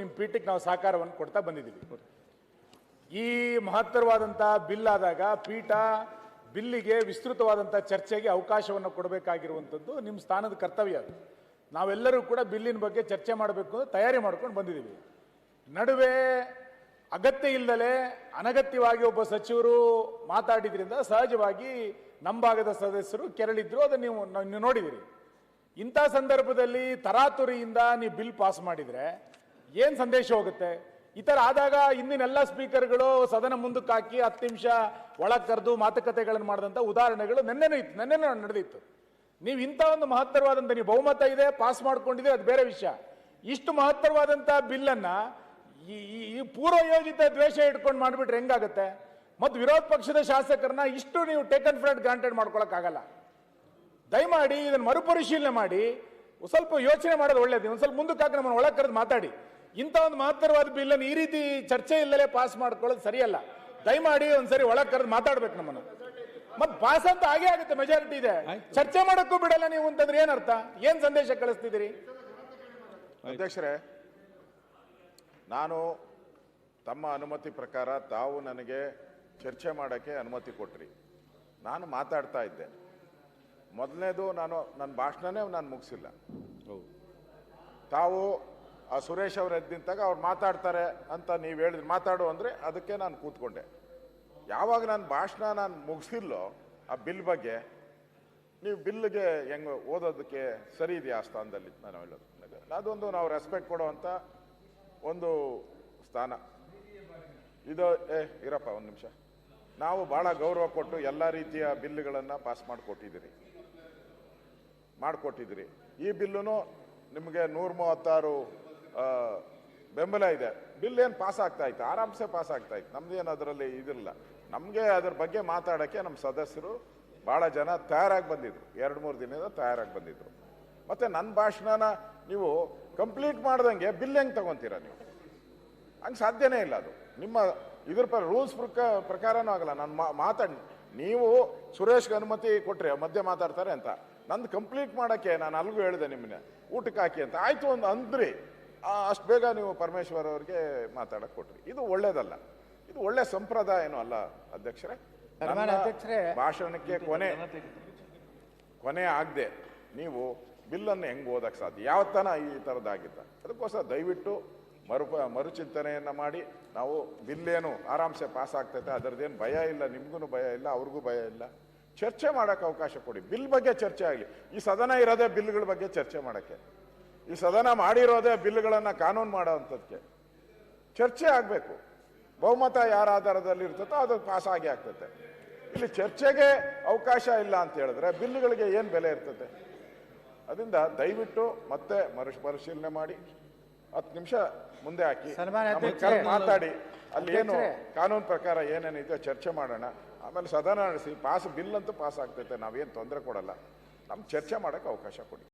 ನಿಮ್ಮ ಪೀಠಕ್ಕೆ ನಾವು ಸಹಕಾರವನ್ನು ಕೊಡ್ತಾ ಬಂದಿದ್ದೀವಿ. ಈ ಮಹತ್ತರವಾದಂಥ ಬಿಲ್ ಆದಾಗ ಪೀಠ ಬಿಲ್ಲಿಗೆ ವಿಸ್ತೃತವಾದಂಥ ಚರ್ಚೆಗೆ ಅವಕಾಶವನ್ನು ಕೊಡಬೇಕಾಗಿರುವಂಥದ್ದು ನಿಮ್ಮ ಸ್ಥಾನದ ಕರ್ತವ್ಯ ಅದು. ನಾವೆಲ್ಲರೂ ಕೂಡ ಬಿಲ್ಲಿನ ಬಗ್ಗೆ ಚರ್ಚೆ ಮಾಡಬೇಕು ಅಂತ ತಯಾರಿ ಮಾಡ್ಕೊಂಡು ಬಂದಿದ್ದೀವಿ. ನಡುವೆ ಅಗತ್ಯ ಇಲ್ಲದಲೇ ಅನಗತ್ಯವಾಗಿ ಒಬ್ಬ ಸಚಿವರು ಮಾತಾಡಿದ್ರಿಂದ ಸಹಜವಾಗಿ ನಮ್ಮ ಭಾಗದ ಸದಸ್ಯರು ಕೆರಳಿದ್ರು, ಅದನ್ನು ನೀವು ನಾವು- ನೋಡಿದಿರಿ. ಇಂಥ ಸಂದರ್ಭದಲ್ಲಿ ತರಾತುರಿಯಿಂದ ನೀವು ಬಿಲ್ ಪಾಸ್ ಮಾಡಿದ್ರೆ ಏನ್ ಸಂದೇಶ ಹೋಗುತ್ತೆ? ಈ ತರ ಆದಾಗ ಇಂದಿನೆಲ್ಲ ಸ್ಪೀಕರ್ಗಳು ಸದನ ಮುಂದಕ್ಕೆ ಹಾಕಿ ಹತ್ತು ನಿಮಿಷ ಒಳಗೆ ಕರೆದು ಮಾತುಕತೆಗಳನ್ನು ಮಾಡಿದಂಥ ಉದಾಹರಣೆಗಳು ನೆನ್ನೆನೂ ಇತ್ತು, ನೆನ್ನೆನೂ ನಡೆದಿತ್ತು. ನೀವು ಇಂಥ ಒಂದು ಮಹತ್ತರವಾದಂಥ ನೀವು ಬಹುಮತ ಇದೆ ಪಾಸ್ ಮಾಡ್ಕೊಂಡಿದೆ ಅದು ಬೇರೆ ವಿಷಯ. ಇಷ್ಟು ಮಹತ್ತರವಾದಂಥ ಬಿಲ್ಲನ್ನ ಈ, ಈ- ಈ ಪೂರ್ವ ಯೋಜಿತ ದ್ವೇಷ ಇಟ್ಕೊಂಡು ಮಾಡಿಬಿಟ್ರೆ ಹೆಂಗಾಗುತ್ತೆ? ಮತ್ತು ವಿರೋಧ ಪಕ್ಷದ ಶಾಸಕರನ್ನ ಇಷ್ಟು ನೀವು ಟೇಕನ್ ಫ್ರೆಂಡ್ ಗ್ರಾಂಟೆಡ್ ಮಾಡ್ಕೊಳಕ್ಕಾಗಲ್ಲ. ದಯಮಾಡಿ ಇದನ್ನು ಮರುಪರಿಶೀಲನೆ ಮಾಡಿ, ಸ್ವಲ್ಪ ಯೋಚನೆ ಮಾಡೋದು ಒಳ್ಳೇದು. ಒಂದು ಸ್ವಲ್ಪ ಮುಂದಕ್ಕೆ ಹಾಕಿ ನಮ್ಮನ್ನು ಒಳಗೆ ಕರೆದು ಮಾತಾಡಿ. ಇಂಥ ಒಂದು ಮಹತ್ತರವಾದ ಬಿಲ್ಲನ್ನು ಈ ರೀತಿ ಚರ್ಚೆ ಇಲ್ಲದೆ ಪಾಸ್ ಮಾಡ್ಕೊಳ್ಳೋದು ಸರಿಯಲ್ಲ. ದಯಮಾಡಿ ಒಂದ್ಸರಿ ಒಳಗೆ ಕರೆದು ಮಾತಾಡ್ಬೇಕು ನಮ್ಮನ್ನು. ಮತ್ತೆ ಪಾಸ್ ಅಂತ ಹಾಗೆ ಆಗುತ್ತೆ ಮೆಜಾರಿಟಿ ಇದೆ. ಚರ್ಚೆ ಮಾಡೋಕ್ಕೂ ಬಿಡಲ್ಲ ನೀವು ಅಂತಂದ್ರೆ ಏನರ್ಥ ಏನ್ ಸಂದೇಶ ಕಳಿಸ್ತಿದ್ದೀರಿ? ಅಧ್ಯಕ್ಷರೇ ನಾನು ತಮ್ಮ ಅನುಮತಿ ಪ್ರಕಾರ ತಾವು ನನಗೆ ಚರ್ಚೆ ಮಾಡೋಕ್ಕೆ ಅನುಮತಿ ಕೊಟ್ರಿ. ನಾನು ಮಾತಾಡ್ತಾ ಇದ್ದೆ. ಮೊದಲನೇದು ನಾನು ನನ್ನ ಭಾಷಣನೇ ನಾನು ಮುಗಿಸಿಲ್ಲ. ತಾವು ಆ ಸುರೇಶ್ ಅವರು ಎದ್ದಿಂತಾಗ ಅವ್ರು ಮಾತಾಡ್ತಾರೆ ಅಂತ ನೀವು ಹೇಳಿದ್ರೆ ಮಾತಾಡು ಅಂದರೆ ಅದಕ್ಕೆ ನಾನು ಕೂತ್ಕೊಂಡೆ. ಯಾವಾಗ ನಾನು ಭಾಷಣ ನಾನು ಮುಗಿಸಿಲ್ಲೋ ಆ ಬಿಲ್ ಬಗ್ಗೆ, ನೀವು ಬಿಲ್ಗೆ ಹೆಂಗೆ ಓದೋದಕ್ಕೆ ಸರಿ ಇದೆಯಾ ಆ ಸ್ಥಾನದಲ್ಲಿ? ನಾನು ಹೇಳೋದು. ಅದೊಂದು ನಾವು ರೆಸ್ಪೆಕ್ಟ್ ಕೊಡುವಂಥ ಒಂದು ಸ್ಥಾನ. ಇದು, ಏ, ಇರಪ್ಪ, ಒಂದು ನಿಮಿಷ. ನಾವು ಭಾಳ ಗೌರವ ಕೊಟ್ಟು ಎಲ್ಲ ರೀತಿಯ ಬಿಲ್ಗಳನ್ನು ಪಾಸ್ ಮಾಡಿಕೊಟ್ಟಿದ್ದೀರಿ. ಮಾಡಿಕೊಟ್ಟಿದ್ದೀರಿ. ಈ ಬಿಲ್ಲುನು ನಿಮಗೆ ನೂರ ಮೂವತ್ತಾರು ಬೆಂಬಲ ಇದೆ. ಬಿಲ್ ಏನು ಪಾಸ್ ಆಗ್ತಾ ಇತ್ತು? ಆರಾಮ್ಸೆ ಪಾಸ್ ಆಗ್ತಾ ಇತ್ತು. ನಮ್ದೇನು ಅದರಲ್ಲಿ ಇದಿಲ್ಲ. ನಮಗೆ ಅದ್ರ ಬಗ್ಗೆ ಮಾತಾಡೋಕ್ಕೆ ನಮ್ಮ ಸದಸ್ಯರು ಭಾಳ ಜನ ತಯಾರಾಗಿ ಬಂದಿದ್ರು. ಎರಡು ಮೂರು ದಿನದ ತಯಾರಾಗಿ ಬಂದಿದ್ರು. ಮತ್ತು ನನ್ನ ಭಾಷಣನ ನೀವು ಕಂಪ್ಲೀಟ್ ಮಾಡ್ದಂಗೆ ಬಿಲ್ ಹೆಂಗೆ ತಗೊಂತೀರ ನೀವು? ಹಂಗೆ ಸಾಧ್ಯನೇ ಇಲ್ಲ ಅದು. ನಿಮ್ಮ ಇದ್ರ ಪ್ರ ರೂಲ್ಸ್ ಪ್ರಕಾರನೂ ಆಗಲ್ಲ. ನಾನು ಮಾತಾಡಿ ನೀವು ಸುರೇಶ್ಗೆ ಅನುಮತಿ ಕೊಟ್ಟರೆ ಮಧ್ಯೆ ಮಾತಾಡ್ತಾರೆ ಅಂತ. ನಂದು ಕಂಪ್ಲೀಟ್ ಮಾಡೋಕ್ಕೆ ನಾನು ಅಲ್ಗೂ ಹೇಳಿದೆ ನಿಮ್ಮನ್ನ ಊಟಕ್ಕೆ ಹಾಕಿ ಅಂತ. ಆಯಿತು ಒಂದು ಅಂದ್ರಿ ಅಷ್ಟು ಬೇಗ ನೀವು ಪರಮೇಶ್ವರ್ ಅವರಿಗೆ ಮಾತಾಡಕ್ಕೆ ಕೊಟ್ರಿ. ಇದು ಒಳ್ಳೇದಲ್ಲ. ಇದು ಒಳ್ಳೆ ಸಂಪ್ರದಾಯನೂ ಅಲ್ಲ ಅಧ್ಯಕ್ಷರೇ. ಭಾಷಣಕ್ಕೆ ಕೊನೆ ಕೊನೆ ಆಗದೆ ನೀವು ಬಿಲ್ಲನ್ನು ಹೆಂಗೆ ಓದಕ್ಕೆ ಸಾಧ್ಯ? ಯಾವತ್ತನ ಈ ಥರದ್ದಾಗಿತ್ತ ಅದಕ್ಕೋಸ್ಕರ ದಯವಿಟ್ಟು ಮರು ಮರುಚಿಂತನೆಯನ್ನು ಮಾಡಿ. ನಾವು ಬಿಲ್ಲೇನು ಆರಾಮ್ಸೆ ಪಾಸ್ ಆಗ್ತೈತೆ ಅದರದ್ದೇನು ಭಯ ಇಲ್ಲ ನಿಮ್ಗೂ ಭಯ ಇಲ್ಲ ಅವ್ರಿಗೂ ಭಯ ಇಲ್ಲ. ಚರ್ಚೆ ಮಾಡೋಕ್ಕೆ ಅವಕಾಶ ಕೊಡಿ. ಬಿಲ್ ಬಗ್ಗೆ ಚರ್ಚೆ ಆಗಲಿ. ಈ ಸದನ ಇರೋದೇ ಬಿಲ್ಗಳ ಬಗ್ಗೆ ಚರ್ಚೆ ಮಾಡೋಕ್ಕೆ. ಈ ಸದನ ಮಾಡಿರೋದೇ ಬಿಲ್ಗಳನ್ನು ಕಾನೂನು ಮಾಡೋವಂಥದ್ದಕ್ಕೆ ಚರ್ಚೆ ಆಗಬೇಕು. ಬಹುಮತ ಯಾರ ಆಧಾರದಲ್ಲಿ ಇರ್ತದೋ ಅದು ಪಾಸ್ ಆಗಿ ಆಗ್ತದೆ ಇಲ್ಲಿ ಚರ್ಚೆಗೆ ಅವಕಾಶ ಇಲ್ಲ ಅಂತ ಹೇಳಿದ್ರೆ ಬಿಲ್ಗಳಿಗೆ ಏನು ಬೆಲೆ ಇರ್ತದೆ ಅದರಿಂದ ದಯವಿಟ್ಟು ಮತ್ತೆ ಮರು ಪರಿಶೀಲನೆ ಮಾಡಿ. ಹತ್ತು ನಿಮಿಷ ಮುಂದೆ ಹಾಕಿ. ಮಾತಾಡಿ. ಅಲ್ಲಿ ಏನು. ಕಾನೂನು ಪ್ರಕಾರ ಏನೇನಿದೆ ಚರ್ಚೆ ಮಾಡೋಣ. ಆಮೇಲೆ ಸದನ ನಡೆಸಿ ಪಾಸ್ ಬಿಲ್ ಅಂತೂ ಪಾಸ್ ಆಗ್ತೈತೆ. ನಾವೇನು ತೊಂದರೆ ಕೊಡಲ್ಲ. ನಮ್ಗೆ ಚರ್ಚೆ ಮಾಡೋಕ್ಕೆ ಅವಕಾಶ ಕೊಡಿ.